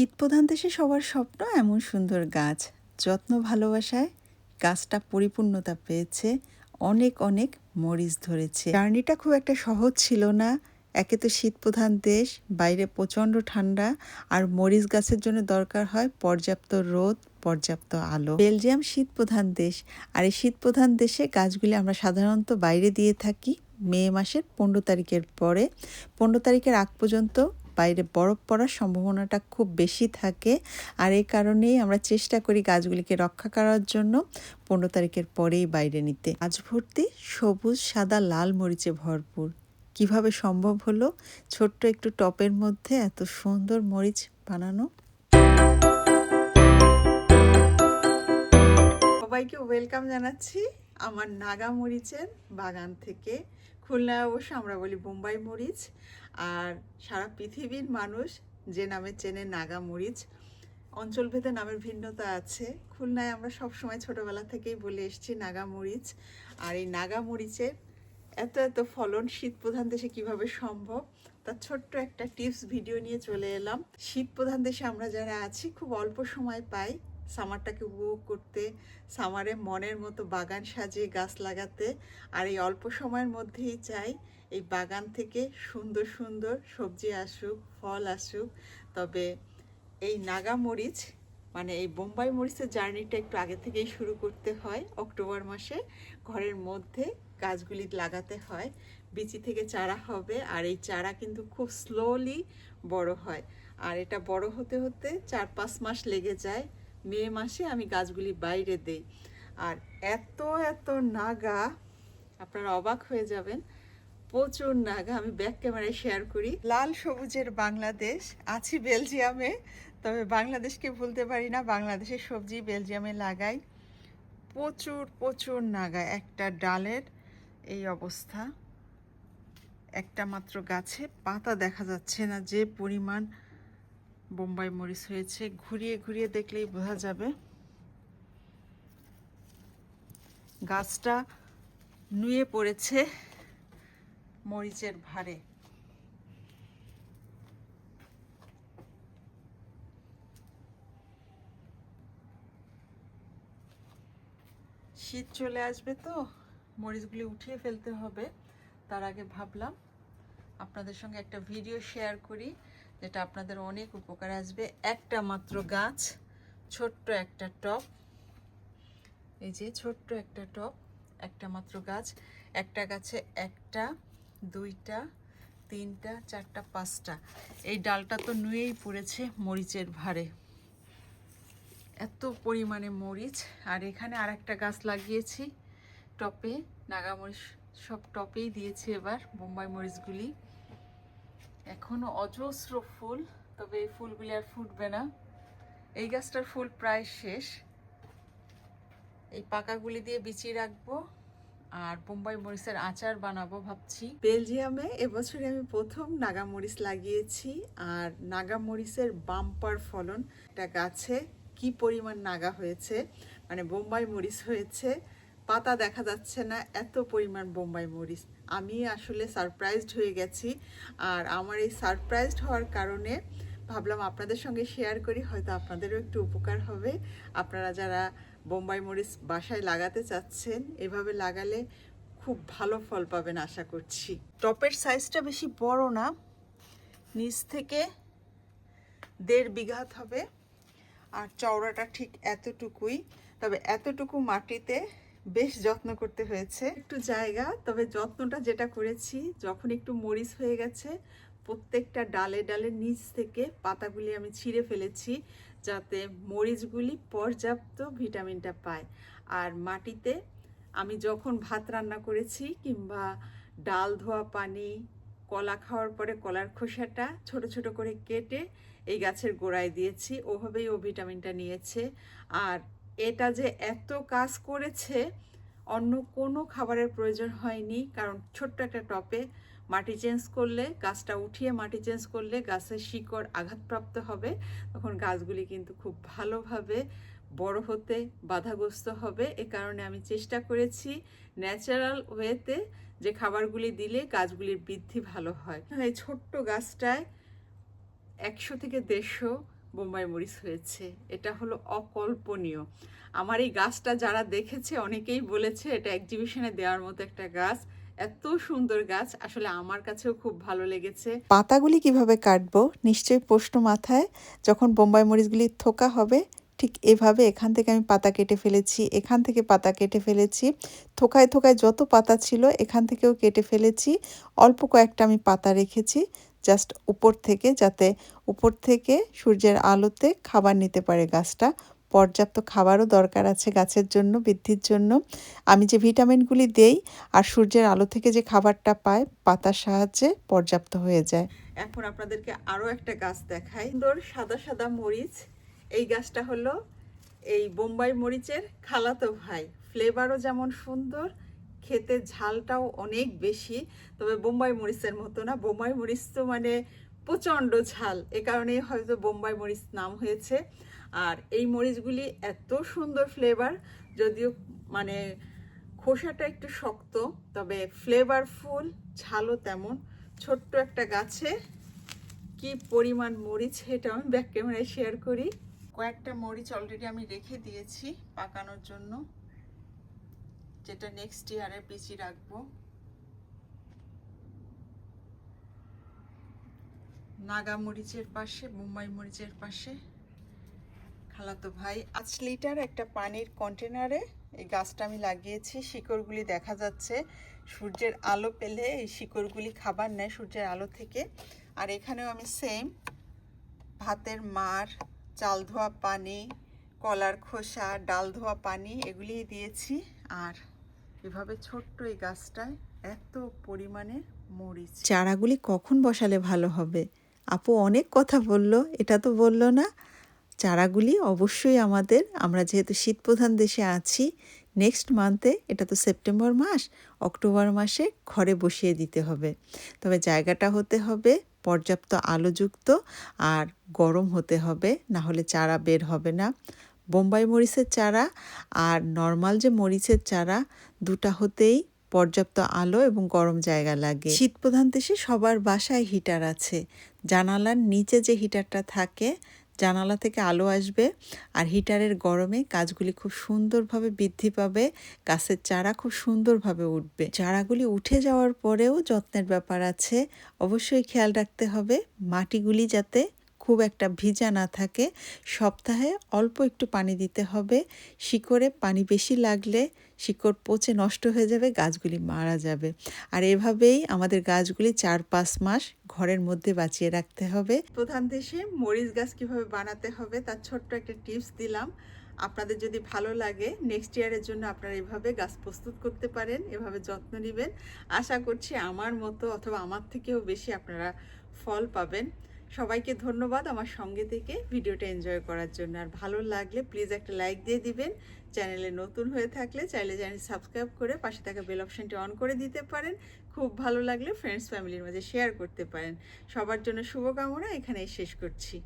শীতপ্রধান দেশে সবার স্বপ্ন এমন সুন্দর গাছ। যত্ন ভালোবাসায় গাছটা পরিপূর্ণতা পেয়েছে, অনেক অনেক মরিচ ধরেছে। জার্নিটা খুব একটা সহজ ছিল না। একে তো শীতপ্রধান দেশ, বাইরে প্রচণ্ড ঠান্ডা, আর মরিচ গাছের জন্য দরকার হয় পর্যাপ্ত রোদ, পর্যাপ্ত আলো। বেলজিয়াম শীতপ্রধান দেশ, আর এই শীতপ্রধান দেশে গাছগুলি আমরা সাধারণত বাইরে দিয়ে থাকি মে মাসের পনেরো তারিখের পরে। পনেরো তারিখের আগ পর্যন্ত বাইরে বরফ পড়ার সম্ভাবনাটা খুব বেশি থাকে। আর এই কারণেই আমরা চেষ্টা করি গাছগুলিকে রক্ষা করার জন্য পনেরো তারিখের পরেই বাইরে নিতে। গাছ ভর্তি, সবুজ, সাদা, লাল মরিচে ভরপুর। কীভাবে সম্ভব হলো? ছোট্ট একটু টপের মধ্যে এত সুন্দর মরিচ বানানো। সবাইকে ওয়েলকাম জানাচ্ছি আমার নাগা মরিচের বাগান থেকে। খুলনায় অবশ্য আমরা বলি বোম্বাই মরিচ। আর সারা পৃথিবীর মানুষ যে নামে চেনে নাগা মরিচ অঞ্চলভেদে নামের ভিন্নতা আছে। খুলনায় আমরা সব সময় ছোটবেলা থেকেই বলে এসেছি নাগা মরিচ। আর এই নাগা মরিচের এত এত ফলন শীত প্রধান দেশে কীভাবে সম্ভব, তার ছোট্ট একটা টিপস ভিডিও নিয়ে চলে এলাম। শীত প্রধান দেশে আমরা যারা আছি, খুব অল্প সময় পাই সামারটাকে উপভোগ করতে, সামারে মনের মতো বাগান সাজিয়ে গাছ লাগাতে, আর এই অল্প সময়ের মধ্যেই চাই এই বাগান থেকে সুন্দর সুন্দর সবজি আসুক, ফল আসুক। তবে এই নাগা মরিচ মানে এই বোম্বাই মরিচের জার্নিটা একটু আগে থেকেই শুরু করতে হয় অক্টোবর মাসে। ঘরের মধ্যে গাছগুলি লাগাতে হয়, বিচি থেকে চারা হবে, আর এই চারা কিন্তু খুব স্লোলি বড় হয়। আর এটা বড় হতে হতে চার পাঁচ মাস লেগে যায়। মে মাসে আমি গাছগুলি বাইরে দেই। আর এত এত নাগা, আপনারা অবাক হয়ে যাবেন, প্রচুর নাগা, আমি ব্যাক ক্যামেরায় শেয়ার করি। লাল সবুজের বাংলাদেশ, আছি বেলজিয়ামে, তবে বাংলাদেশকে ভুলতে পারি না, বাংলাদেশের সবজি বেলজিয়ামে লাগাই। প্রচুর প্রচুর নাগা, একটা ডালের এই অবস্থা। একটা মাত্র গাছে পাতা দেখা যাচ্ছে না যে পরিমাণ বোম্বাই মরিচ হয়েছে। ঘুরিয়ে ঘুরিয়ে দেখলেই বোঝা যাবে। গাছটা নুয়ে পড়েছে মরিচের ভারে শীত চলে আসবে তো, মরিচগুলি উঠিয়ে ফেলতে হবে। তার আগে ভাবলাম আপনাদের সঙ্গে একটা ভিডিও শেয়ার করি। যেটা আপনাদের অনেক উপকার আসবে। একটা মাত্র গাছ, ছোট্ট একটা টপ এই যে ছোট্ট একটা টপ একটা মাত্র গাছ। একটা গাছে একটা, দুইটা, তিনটা, চারটা, পাঁচটা। এই ডালটা তো নুয়েই পড়েছে মরিচের ভারে এত পরিমাণে মরিচ। আর এখানে আর একটা গাছ লাগিয়েছি টপে, নাগামরিচ সব টপেই দিয়েছি এবার বোম্বাই মরিচগুলি। এখনও অজস্র ফুল, তবে এই ফুলগুলি আর ফুটবে না। এই গাছটার ফুল প্রায় শেষ। এই পাকাগুলি দিয়ে বিচিয়ে রাখব আর বোম্বাই মরিচের আচার বানাবো ভাবছি। বেলজিয়ামে এবছরে আমি প্রথম নাগা মরিচ লাগিয়েছি আর নাগা মরিচের বাম্পার ফলন। একটা গাছে কি পরিমাণ নাগা হয়েছে মানে বোম্বাই মরিচ হয়েছে পাতা দেখা যাচ্ছে না, এত পরিমাণ বোম্বাই মরিচ। আমি আসলে সারপ্রাইজড হয়ে গেছি। আর আমার এই সারপ্রাইজড হওয়ার কারণে ভাবলাম আপনাদের সঙ্গে শেয়ার করি, হয়তো আপনাদেরও একটু উপকার হবে। আপনারা যারা বোম্বাই মরিচ বাসায় লাগাতে চাচ্ছেন, এভাবে লাগালে খুব ভালো ফল পাবেন আশা করছি। টপের সাইজটা বেশি বড় না, নিচ থেকে দেড় বিঘাত হবে। আর চওড়াটা ঠিক এতটুকুই। তবে এতটুকু মাটিতে বেশ যত্ন করতে হয়েছে। একটু জায়গা, তবে যত্নটা যেটা করেছি, যখন একটু মরিচ হয়ে গেছে, প্রত্যেকটা ডালে ডালে নিচ থেকে পাতাগুলি আমি ছিঁড়ে ফেলেছি যাতে মরিচগুলি পর্যাপ্ত ভিটামিনটা পায়। আর মাটিতে আমি যখন ভাত রান্না করেছি কিংবা ডাল ধোয়া পানি, কলা খাওয়ার পরে কলার খোসাটা ছোট ছোট করে কেটে এই গাছের গোড়ায় দিয়েছি, ওভাবেই ও ভিটামিনটা নিয়েছে। আর এটা যে এত কাজ করেছে, অন্য কোনো খাবারের প্রয়োজন হয়নি। কারণ ছোট্ট একটা টপে মাটি চেঞ্জ করলে, গাছটা উঠিয়ে মাটি চেঞ্জ করলে গাছের শিকড় আঘাতপ্রাপ্ত হবে। তখন গাছগুলি কিন্তু খুব ভালোভাবে বড় হতে বাধাগ্রস্ত হবে। এ কারণে আমি চেষ্টা করেছি ন্যাচারাল ওয়েতে যে খাবারগুলি দিলে গাছগুলির বৃদ্ধি ভালো হয়। এই ছোট্ট গাছটায় একশো থেকে দেড়শো বোম্বাই মরিচ হয়েছে। এটা হলো অকল্পনীয়। আমার এই গাছটা যারা দেখেছে, অনেকেই বলেছে এটা এক্সিবিশনে দেওয়ার মতো একটা গাছ। এত সুন্দর গাছ, আসলে আমার কাছেও খুব ভালো লেগেছে। পাতাগুলি কীভাবে কাটবো, নিশ্চয়ই প্রশ্ন মাথায়। যখন বোম্বাই মরিচগুলি থোকা হবে, ঠিক এভাবে এখান থেকে আমি পাতা কেটে ফেলেছি, এখান থেকে পাতা কেটে ফেলেছি। থোকায় থোকায় যত পাতা ছিল, এখান থেকেও কেটে ফেলেছি। অল্প কয়েকটা আমি পাতা রেখেছি। জাস্ট উপর থেকে যাতে উপর থেকে সূর্যের আলোতে খাবার নিতে পারে গাছটা। পর্যাপ্ত খাবারও দরকার আছে গাছের জন্য, বৃদ্ধির জন্য। আমি যে ভিটামিনগুলি দেই আর সূর্যের আলো থেকে যে খাবারটা পায়, পাতার সাহায্যে পর্যাপ্ত হয়ে যায়। এখন আপনাদেরকে আরও একটা গাছ দেখাই। সুন্দর সাদা সাদা মরিচ। এই গাছটা হলো এই বোম্বাই মরিচের খালাতো ভাই। ফ্লেভারও যেমন সুন্দর খেতে ঝালটাও অনেক বেশি, তবে বোম্বাই মরিচের মতো না। বোম্বাই মরিচ তো মানে প্রচণ্ড ঝাল, এ কারণেই হয়তো বোম্বাই মরিচ নাম হয়েছে। আর এই মরিচগুলি এত সুন্দর ফ্লেভার যদিও মানে খোসাটা একটু শক্ত, তবে ফ্লেভারফুল ঝালও তেমন। ছোট্ট একটা গাছে কি পরিমাণ মরিচ এটা আমি ব্যাক ক্যামেরায় শেয়ার করি। কয়েকটা মরিচ অলরেডি আমি রেখে দিয়েছি, পাকানোর জন্য। যেটা নেক্সট ইয়ারে পিচি রাখব। নাগা মরিচের পাশে, মুম্বাই মরিচের পাশে। খালাতো ভাই পাঁচ লিটার একটা পানির কন্টেনারে এই গাছটা আমি লাগিয়েছি। শিকড়গুলি দেখা যাচ্ছে, সূর্যের আলো পেলে এই শিকড়গুলি খাবার নেয় সূর্যের আলো থেকে। আর এখানেও আমি সেম ভাতের মার, চাল ধোয়া পানি, কলার খোসা, ডাল ধোয়া পানি এগুলি দিয়েছি। আর এভাবে ছোট্ট এই গাছটায় এত পরিমাণে মরিচ। চারাগুলি কখন বসালে ভালো হবে? আপু অনেক কথা বলল, এটা তো বলল না। চারাগুলি অবশ্যই আমাদের, আমরা যেহেতু শীতপ্রধান দেশে আছি নেক্সট মান্থে এটা তো সেপ্টেম্বর মাস অক্টোবর মাসে ঘরে বসিয়ে দিতে হবে। তবে জায়গাটা হতে হবে পর্যাপ্ত আলোযুক্ত আর গরম হতে হবে না হলে চারা বের হবে না। বোম্বাই মরিচের চারা আর নর্মাল যে মরিচের চারা, দুটা হতেই পর্যাপ্ত আলো এবং গরম জায়গা লাগে। শীতপ্রধান দেশে সবার বাসায় হিটার আছে। জানালার নিচে যে হিটারটা থাকে, জানালা থেকে আলো আসবে আর হিটারের গরমে গাছগুলি খুব সুন্দরভাবে বৃদ্ধি পাবে, গাছের চারা খুব সুন্দরভাবে উঠবে। চারাগুলি উঠে যাওয়ার পরেও যত্নের ব্যাপার আছে। অবশ্যই খেয়াল রাখতে হবে মাটিগুলি যাতে খুব একটা ভিজা না থাকে। সপ্তাহে অল্প একটু পানি দিতে হবে। শিকড়ে পানি বেশি লাগলে শিকড় পচে নষ্ট হয়ে যাবে, গাছগুলি মারা যাবে। আর এভাবেই আমাদের গাছগুলি চার পাঁচ মাস ঘরের মধ্যে বাঁচিয়ে রাখতে হবে। প্রধান দেশে মরিচ গাছ কীভাবে বানাতে হবে তার ছোট্ট একটা টিপস দিলাম। আপনাদের যদি ভালো লাগে নেক্সট ইয়ারের জন্য আপনারা এভাবে গাছ প্রস্তুত করতে পারেন, এভাবে যত্ন নেবেন। আশা করছি আমার মতো অথবা আমার থেকেও বেশি আপনারা ফল পাবেন। সবাইকে ধন্যবাদ আমার সঙ্গে থেকে ভিডিওটা এনজয় করার জন্য। আর ভালো লাগলে প্লিজ একটা লাইক দিয়ে দিবেন। চ্যানেলে নতুন হয়ে থাকলে চাইলে চ্যানেল সাবস্ক্রাইব করে পাশে থাকা বেল অপশানটি অন করে দিতে পারেন। খুব ভালো লাগলে ফ্রেন্ডস ফ্যামিলির মাঝে শেয়ার করতে পারেন। সবার জন্য শুভকামনা, এখানেই শেষ করছি।